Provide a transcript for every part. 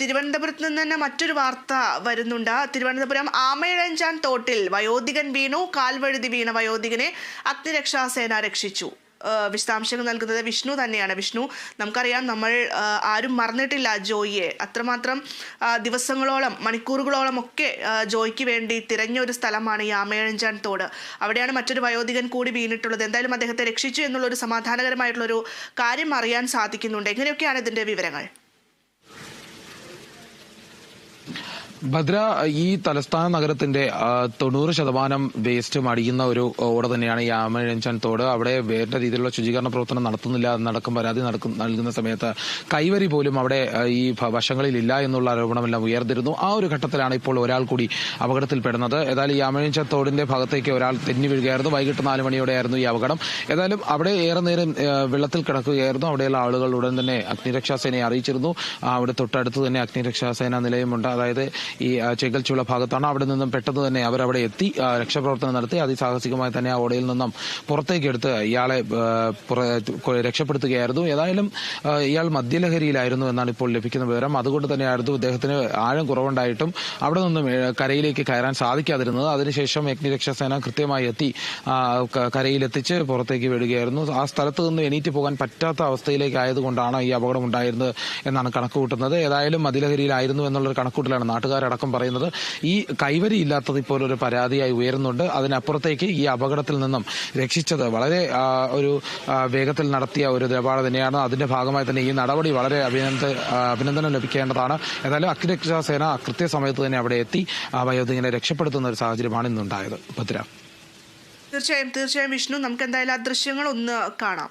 തിരുവനന്തപുരത്ത് നിന്ന് തന്നെ മറ്റൊരു വാർത്ത വരുന്നുണ്ട്. തിരുവനന്തപുരം ആമയിഴഞ്ചാൻ തോട്ടിൽ വയോധികൻ വീണു കാൽവഴുതി വീണ വയോധികനെ അഗ്നിരക്ഷാസേന രക്ഷിച്ചു. വിശദാംശങ്ങൾ നൽകുന്നത് വിഷ്ണു തന്നെയാണ്. വിഷ്ണു നമുക്കറിയാം നമ്മൾ ആരും മറന്നിട്ടില്ല ജോയിയെ. അത്രമാത്രം ദിവസങ്ങളോളം മണിക്കൂറുകളോളം ഒക്കെ ജോയിക്ക് വേണ്ടി തിരഞ്ഞ ഒരു സ്ഥലമാണ് ഈ ആമയഴഞ്ചാൻ തോട്. അവിടെയാണ് മറ്റൊരു വയോധികൻ കൂടി വീണിട്ടുള്ളത്. എന്തായാലും അദ്ദേഹത്തെ രക്ഷിച്ചു എന്നുള്ളൊരു സമാധാനകരമായിട്ടുള്ളൊരു കാര്യം അറിയാൻ സാധിക്കുന്നുണ്ട്. എങ്ങനെയൊക്കെയാണ് ഇതിന്റെ വിവരങ്ങൾ? ഭദ്ര ഈ തലസ്ഥാന നഗരത്തിന്റെ തൊണ്ണൂറ് ശതമാനം വേസ്റ്റ് അടിയുന്ന ഒരു ഓട തന്നെയാണ് ഈ തോട്. അവിടെ വേണ്ട രീതിയിലുള്ള ശുചീകരണ പ്രവർത്തനം നടത്തുന്നില്ല നടക്കും പരാതി നടക്കും നൽകുന്ന സമയത്ത് കൈവരി പോലും അവിടെ ഈ വശങ്ങളിൽ ഇല്ല എന്നുള്ള ആരോപണമെല്ലാം ഉയർന്നിരുന്നു. ആ ഒരു ഘട്ടത്തിലാണ് ഇപ്പോൾ ഒരാൾ കൂടി അപകടത്തിൽപ്പെടുന്നത്. ഏതായാലും ഈ ആമഴഞ്ചാൻ തോടിന്റെ ഭാഗത്തേക്ക് ഒരാൾ തെന്നി വീഴുകയായിരുന്നു. വൈകിട്ട് നാല് മണിയോടെയായിരുന്നു ഈ അപകടം. ഏതായാലും അവിടെ ഏറെ നേരം വെള്ളത്തിൽ കിടക്കുകയായിരുന്നു. അവിടെയുള്ള ആളുകൾ ഉടൻ തന്നെ അഗ്നിരക്ഷാസേനയെ അറിയിച്ചിരുന്നു. അവിടെ തൊട്ടടുത്ത് തന്നെ അഗ്നിരക്ഷാസേന നിലയമുണ്ട്. അതായത് ഈ ചേക്കൽച്ചുള്ള ഭാഗത്താണ്. അവിടെ നിന്നും പെട്ടെന്ന് തന്നെ അവർ അവിടെ എത്തി രക്ഷാപ്രവർത്തനം നടത്തി. അതിസാഹസികമായി തന്നെ ആ ഓടയിൽ നിന്നും പുറത്തേക്ക് എടുത്ത് ഇയാളെ രക്ഷപ്പെടുത്തുകയായിരുന്നു. ഏതായാലും ഇയാൾ മദ്യലഹരിയിലായിരുന്നു എന്നാണ് ഇപ്പോൾ ലഭിക്കുന്ന വിവരം. അതുകൊണ്ട് തന്നെയായിരുന്നു അദ്ദേഹത്തിന് ആഴം കുറവുണ്ടായിട്ടും അവിടെ നിന്നും കരയിലേക്ക് കയറാൻ സാധിക്കാതിരുന്നത്. അതിനുശേഷം അഗ്നിരക്ഷാസേന കൃത്യമായി എത്തി കരയിലെത്തിച്ച് പുറത്തേക്ക് വിടുകയായിരുന്നു. ആ സ്ഥലത്ത് നിന്ന് എണീറ്റ് പോകാൻ പറ്റാത്ത അവസ്ഥയിലേക്ക് ആയതുകൊണ്ടാണ് ഈ അപകടം ഉണ്ടായിരുന്നത് എന്നാണ് കണക്കുകൂട്ടുന്നത്. ഏതായാലും മതിലഹരിയിലായിരുന്നു എന്നുള്ളൊരു കണക്കൂട്ടലാണ് നാട്ടുകാരടക്കം പറയുന്നത് ഈ കൈവരി ഇല്ലാത്തത് ഇപ്പോൾ ഒരു പരാതിയായി ഉയരുന്നുണ്ട്. അതിനപ്പുറത്തേക്ക് ഈ അപകടത്തിൽ നിന്നും രക്ഷിച്ചത് വളരെ ഒരു വേഗത്തിൽ നടത്തിയ ഒരു നിലപാട് തന്നെയാണ്. അതിന്റെ ഭാഗമായി തന്നെ ഈ നടപടി വളരെ അഭിനന്ദ അഭിനന്ദനം ലഭിക്കേണ്ടതാണ്. ഏതായാലും അഗ്നിരക്ഷാസേന കൃത്യസമയത്ത് തന്നെ അവിടെ എത്തി വയോധികനെ രക്ഷപ്പെടുത്തുന്ന ഒരു സാഹചര്യമാണ് ഇന്നുണ്ടായത്. ഭദ്ര തീർച്ചയായും തീർച്ചയായും വിഷ്ണു നമുക്ക് എന്തായാലും ആ ദൃശ്യങ്ങൾ ഒന്ന് കാണാം.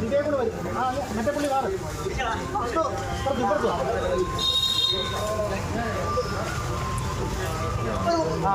ഇതേ കൂടെ വരും ആ മറ്റേ പുള്ളി മാറും ഇപ്പുറത്ത് ഇപ്പുറത്ത് വാ. ആ